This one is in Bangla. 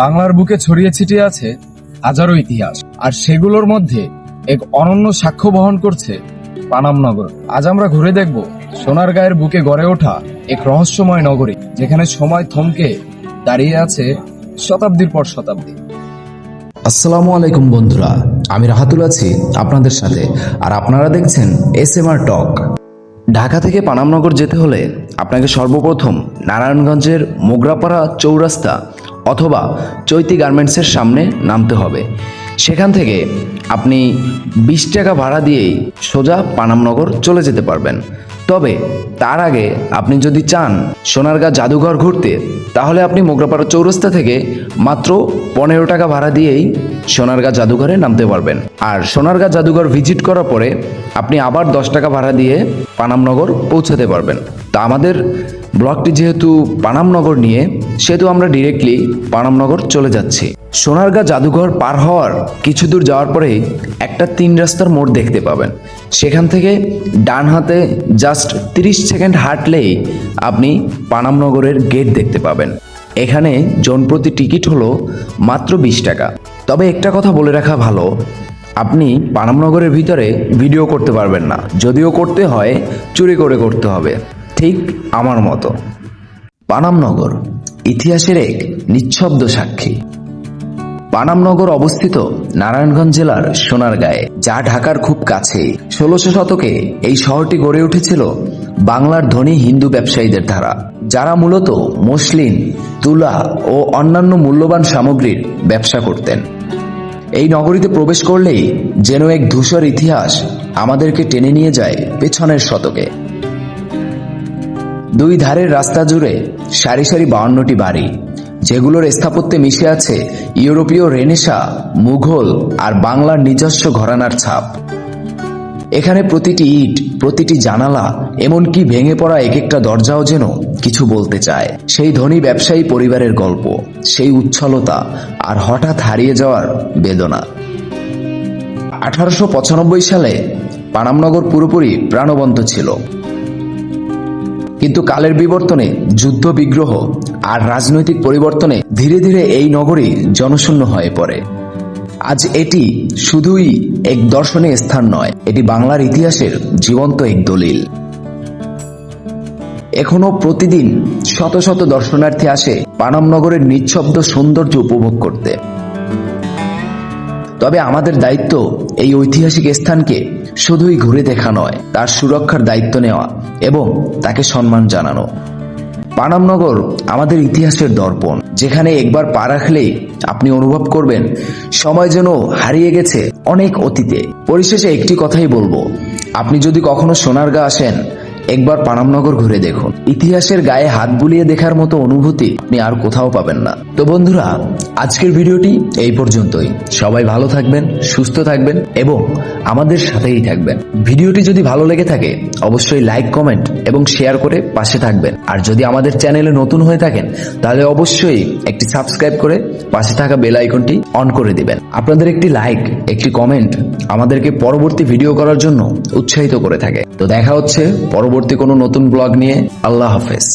বাংলার বুকে ছড়িয়ে ছিটিয়ে আছে হাজারো ইতিহাস। আর সেগুলোর মধ্যে এক অনন্য সাক্ষ্য বহন করছে পানামনগর আজ আমরা ঘুরে দেখব সোনার গায়ের বুকে গড়ে ওঠা এক রহস্যময় নগরী, যেখানে সময় থমকে দাঁড়িয়ে আছে শতাব্দীর পর শতাব্দী। আসসালামু আলাইকুম বন্ধুরা, আমি রাহাতুল আছি আপনাদের সাথে, আর আপনারা দেখছেন S M R talk. Dhaka থেকে পানামনগর যেতে হলে আপনাকে সর্বপ্রথম নারায়ণগঞ্জের মোগরাপাড়া চৌরাস্তা অথবা চৈতি গার্মেন্টসের সামনে নামতে হবে। সেখান থেকে আপনি বিশ টাকা ভাড়া দিয়েই সোজা পানামনগর চলে যেতে পারবেন। তবে তার আগে আপনি যদি চান সোনারগাঁ জাদুঘর ঘুরতে, তাহলে আপনি মোগরাপাড়া চৌরাস্তা থেকে মাত্র পনেরো টাকা ভাড়া দিয়েই সোনারগাঁ জাদুঘরে নামতে পারবেন। আর সোনারগাঁ জাদুঘর ভিজিট করার পরে আপনি আবার দশ টাকা ভাড়া দিয়ে পানামনগর পৌঁছাতে পারবেন। তা আমাদের ব্লগটি যেহেতু পানামনগর নিয়ে, সেহেতু আমরা ডিরেক্টলি পানামনগর চলে যাচ্ছি। সোনারগাঁ জাদুঘর পার হওয়ার কিছু দূর যাওয়ার পরেই একটা তিন রাস্তার মোড় দেখতে পাবেন। সেখান থেকে ডান হাতে জাস্ট তিরিশ সেকেন্ড হাঁটলেই আপনি পানামনগরের গেট দেখতে পাবেন। এখানে জনপ্রতি টিকিট হলো মাত্র বিশ টাকা। তবে একটা কথা বলে রাখা ভালো, আপনি পানামনগরের ভিতরে ভিডিও করতে পারবেন না, যদিও করতে হয়, চুরি করে করতে হবে, ঠিক আমার মতো। পানামনগর, ইতিহাসের এক নিঃশব্দ সাক্ষী। পানামনগর অবস্থিত নারায়ণগঞ্জ জেলার সোনারগাঁয়ে, যা ঢাকার খুব কাছে ষোলোশো শতকে এই শহরটি গড়ে উঠেছিল বাংলার ধনী হিন্দু ব্যবসায়ীদের ধারা, যারা মূলত মসলিন, তুলা ও অন্যান্য মূল্যবান সামগ্রীর ব্যবসা করতেন। এই নগরীতে প্রবেশ করলেই যেন এক ধূসর ইতিহাস আমাদেরকে টেনে নিয়ে যায় পেছনের শতকে। দুই ধারের রাস্তা জুড়ে সারি সারি বাউন্নটি বাড়ি, যেগুলোর স্থাপত্যে মিশে আছে ইউরোপীয় রেনেসা, মুঘল আর বাংলার নিজস্ব ঘরানার ছাপ। এখানে প্রতিটি ইট, প্রতিটি জানালা, এমনকি ভেঙে পড়া এক একটা দরজাও যেন কিছু বলতে চায়। সেই ধনী ব্যবসায়ী পরিবারের গল্প, সেই উচ্ছলতা আর হঠাৎ হারিয়ে যাওয়ার বেদনা। আঠারোশো পঁচানব্বই সালে পানামনগর পুরোপুরি প্রাণবন্ত ছিল। কিন্তু কালের বিবর্তনে যুদ্ধ, বিগ্রহ আর রাজনৈতিক পরিবর্তনে ধীরে ধীরে এই নগরী জনশূন্য হয়ে পড়ে। আজ এটি শুধুই এক দর্শনীয় স্থান নয়, এটি বাংলার ইতিহাসের জীবন্ত এক দলিল। এখনও প্রতিদিন শত শত দর্শনার্থী আসে পানামনগরের নিঃশব্দ সৌন্দর্য উপভোগ করতে। তবে আমাদের দায়িত্ব এই ঐতিহাসিক স্থানকে শুধুই ঘুরে দেখা নয়, তার সুরক্ষার দায়িত্ব নেওয়া এবং তাকে সম্মান জানানো। পানামনগর আমাদের ইতিহাসের দর্পণ, যেখানে একবার পা রাখলেই আপনি অনুভব করবেন সময় যেন হারিয়ে গেছে অনেক অতীতে। পরিশেষে একটি কথাই বলব, আপনি যদি কখনো সোনারগা আসেন, একবার পানামনগর ঘুরে দেখুন। ইতিহাসের গায়ে হাত বুলিয়ে দেখার মতো অনুভূতি আপনি আর কোথাও পাবেন না। তো বন্ধুরা, আজকের ভিডিওটি এই পর্যন্তই। সবাই ভালো থাকবেন, সুস্থ থাকবেন এবং আমাদের সাথেই থাকবেন। ভিডিওটি যদি ভালো লেগে থাকে, অবশ্যই লাইক কমেন্ট এবং শেয়ার করে পাশে থাকবেন। আর যদি আমাদের চ্যানেলে নতুন হয়ে থাকেন, তাহলে অবশ্যই একটি সাবস্ক্রাইব করে পাশে থাকা বেল আইকনটি অন করে দিবেন। আপনাদের একটি লাইক একটি কমেন্ট আমাদেরকে পরবর্তী ভিডিও করার জন্য উৎসাহিত করে থাকে। তো দেখা হচ্ছে পরবর্তী কোনো নতুন ব্লগ নিয়ে। আল্লাহ হাফেজ।